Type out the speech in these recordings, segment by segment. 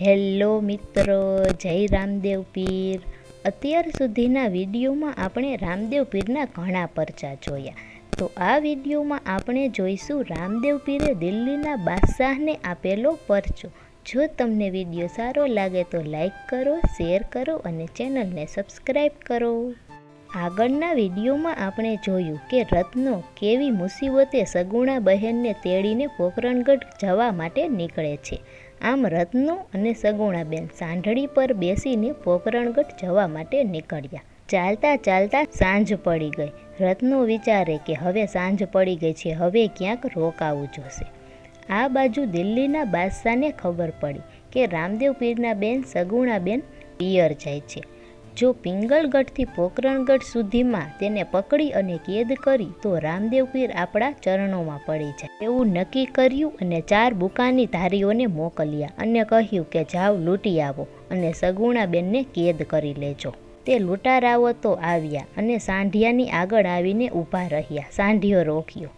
Hello મિત્રો, જય રામદેવ પીર. અત્યાર સુધીના વિડીયોમાં આપણે રામદેવ પીરના ઘણા પરચા જોયા. તો આ વિડીયોમાં આપણે જોઈશું રામદેવ પીરે દિલ્હીના બાદશાહને આપેલો પરચો. જો તમને વીડિયો સારો લાગે તો લાઈક કરો, શેર કરો અને ચેનલને સબસ્ક્રાઈબ કરો. આગળના વિડીયોમાં આપણે જોયું કે રત્નો કેવી મુસીબતે સગુણા બહેનને તેડીને પોકરણગઢ જવા માટે નીકળે છે. આમ રત્નો અને સગુણાબેન સાંઢળી પર બેસીને પોકરણગઢ જવા માટે નીકળ્યા. ચાલતા ચાલતા સાંજ પડી ગઈ. રત્નો વિચારે કે હવે સાંજ પડી ગઈ છે, હવે ક્યાંક રોકાવું જોશે. આ બાજુ દિલ્હીના બાદશાહને ખબર પડી કે રામદેવ પીરના બેન સગુણાબેન પિયર જાય છે. જો પિંગલગઢથી પોકરણગઢ સુધીમાં તેને પકડી અને કેદ કરી, તો રામદેવ પીર આપણા ચરણોમાં પડી જાય એવું નક્કી કર્યું અને ચાર બુકાની ધારીઓને મોકલ્યા અને કહ્યું કે, જાઓ, લૂંટી આવો અને સગુણાબેનને કેદ કરી લેજો. તે લૂંટારાઓ તો આવ્યા અને સાંઢિયાની આગળ આવીને ઊભા રહ્યા. સાંઢિયો રોક્યો.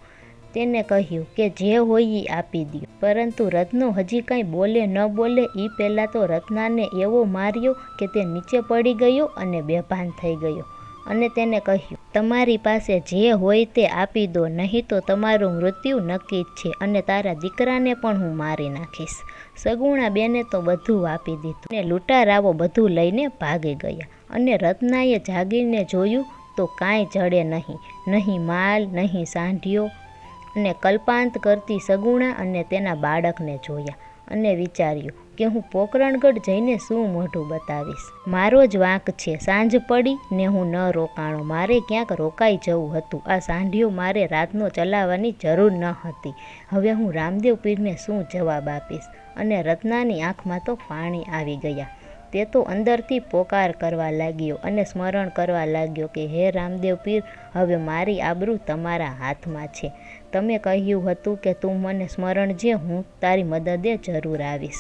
તેને કહ્યું કે જે હોય એ આપી દો પરંતુ રત્નો હજી કંઈ બોલે ન બોલે એ પહેલાં તો રત્નાને એવો માર્યો કે તે નીચે પડી ગયો અને બેભાન થઈ ગયો. અને તેને કહ્યું, તમારી પાસે જે હોય તે આપી દો, નહીં તો તમારું મૃત્યુ નક્કી જ છે અને તારા દીકરાને પણ હું મારી નાખીશ. સગુણા બેને તો બધું આપી દીધું અને લૂંટારાઓ બધું લઈને ભાગી ગયા. અને રત્નાએ જાગીને જોયું તો કાંઈ જડે નહીં નહીં માલ, નહીં સાંઢિયો અને કલ્પાંત કરતી સગુણા અને તેના બાળકને જોયા અને વિચાર્યું કે હું પોકરણગઢ જઈને શું મોઢું બતાવીશ. મારો જ વાંક છે, સાંજ પડી ને હું ન રોકાણો. મારે ક્યાંક રોકાઈ જવું હતું. આ સાંઢિયો મારે રાતનો ચલાવવાની જરૂર ન હતી. હવે હું રામદેવ પીરને શું જવાબ આપીશ? અને રત્નાની આંખમાં તો પાણી આવી ગયા. તે તો અંદરથી પોકાર કરવા લાગ્યો અને સ્મરણ કરવા લાગ્યો કે, હે રામદેવ પીર, હવે મારી આબરૂ તમારા હાથમાં છે. તમે કહ્યું હતું કે તું મને સ્મરણ જે, હું તારી મદદે જરૂર આવીશ.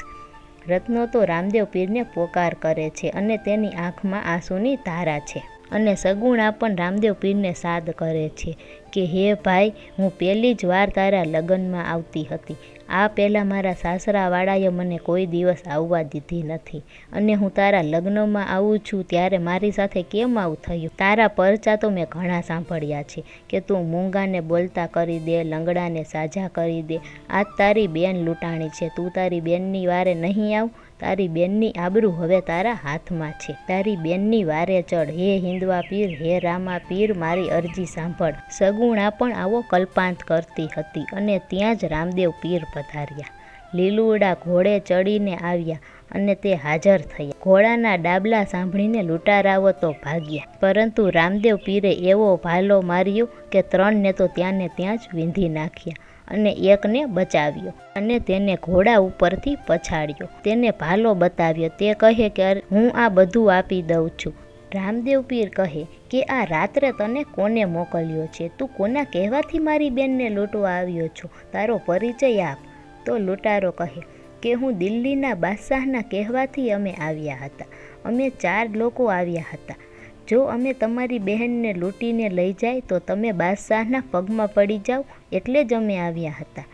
રત્નો તો રામદેવ પીરને પોકાર કરે છે અને તેની આંખમાં આંસુની ધારા છે. અને સગુણા પણ રામદેવ પીરને સાદ કરે છે કે, હે ભાઈ, હું પહેલી જ વાર તારા લગ્નમાં આવતી હતી. આ પહેલાં મારા સાસરાવાળાએ મને કોઈ દિવસ આવવા દીધી નથી. અને હું તારા લગ્નમાં આવું છું ત્યારે મારી સાથે કેમ આવું થયું? તારા પરચા તો મેં ઘણા સાંભળ્યા છે કે તું મૂંગાને બોલતા કરી દે, લંગડાને સાજા કરી દે. આ તારી બેન લૂંટાણી છે. તું તારી બેનની વારે નહીં આવ. તારી બેનની આબરૂ હવે તારા હાથમાં છે. તારી બેનની વારે ચડ હે હિન્દવા પીર, હે રામા પીર, મારી અરજી સાંભળ. સગુણા પણ આવો કલ્પાંત કરતી હતી અને ત્યાં જ રામદેવ પીર પધાર્યા. લીલુડા ઘોડે ચડીને આવ્યા અને તે હાજર થયા. ઘોડાના ડાબલા સાંભળીને લૂંટારાઓ તો ભાગ્યા. પરંતુ રામદેવ પીરે એવો ભાલો માર્યો કે ત્રણને તો ત્યાંને ત્યાં જ વીંધી નાખ્યા અને એકને બચાવ્યો અને તેને ઘોડા ઉપરથી પછાડ્યો. તેને ભાલો બતાવ્યો, તે કહે કે હું આ બધું આપી દઉં છું. રામદેવ પીર કહે, કે આ રાત્રે તને કોને મોકલ્યો છે? તું કોના કહેવાથી મારી બેનને લૂંટવા આવ્યો છો? તારો પરિચય આપ. તો લૂંટારો કહે કે હું દિલ્હીના બાદશાહના કહેવાથી અમે આવ્યા હતા. અમે ચાર લોકો આવ્યા હતા. જો અમે તમારી બહેનને લૂંટીને લઈ જાય તો તમે બાદશાહના પગમાં પડી જાઓ એટલે જ અમે આવ્યા હતા.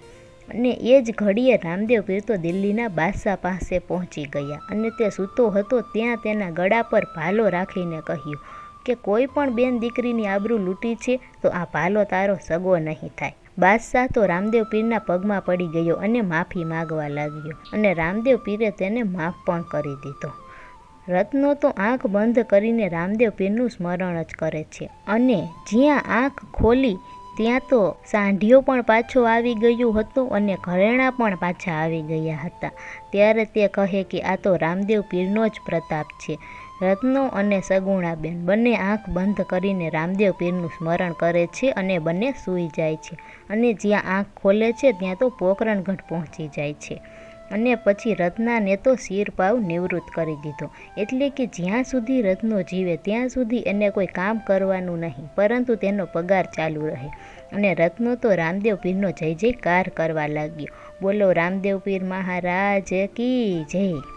અને એ જ ઘડીએ રામદેવ પીર તો દિલ્હીના બાદશાહ પાસે પહોંચી ગયા અને તે સૂતો હતો ત્યાં તેના ગળા પર ભાલો રાખીને કહ્યું કે કોઈ પણ બેન દીકરીની આબરૂ લૂંટી છે તો આ ભાલો તારો સગો નહીં થાય. બાદશાહ તો રામદેવ પીરના પગમાં પડી ગયો અને માફી માગવા લાગ્યો અને રામદેવ પીરે તેને માફ પણ કરી દીધો. રત્નો તો આંખ બંધ કરીને રામદેવ પીરનું સ્મરણ જ કરે છે અને જ્યાં આંખ ખોલી ત્યાં તો સાંઢિયો પણ પાછો આવી ગયું હતું અને ઘરેણાં પણ પાછા આવી ગયા હતા. ત્યારે તે કહે કે આ તો રામદેવ પીરનો જ પ્રતાપ છે. રત્નો અને સગુણાબેન બંને આંખ બંધ કરીને રામદેવ પીરનું સ્મરણ કરે છે અને બંને સૂઈ જાય છે. અને જ્યાં આંખ ખોલે છે, ત્યાં તો પોકરણગઢ પહોંચી જાય છે. અને પછી રત્નાને તો શિરપાવ નિવૃત્ત કરી દીધો. એટલે કે જ્યાં સુધી રત્નો જીવે, ત્યાં સુધી એને કોઈ કામ કરવાનું નહીં, પરંતુ તેનો પગાર ચાલુ રહે. અને રત્નો તો રામદેવ પીરનો જય જયકાર કરવા લાગ્યો. બોલો રામદેવ પીર મહારાજ કી જય.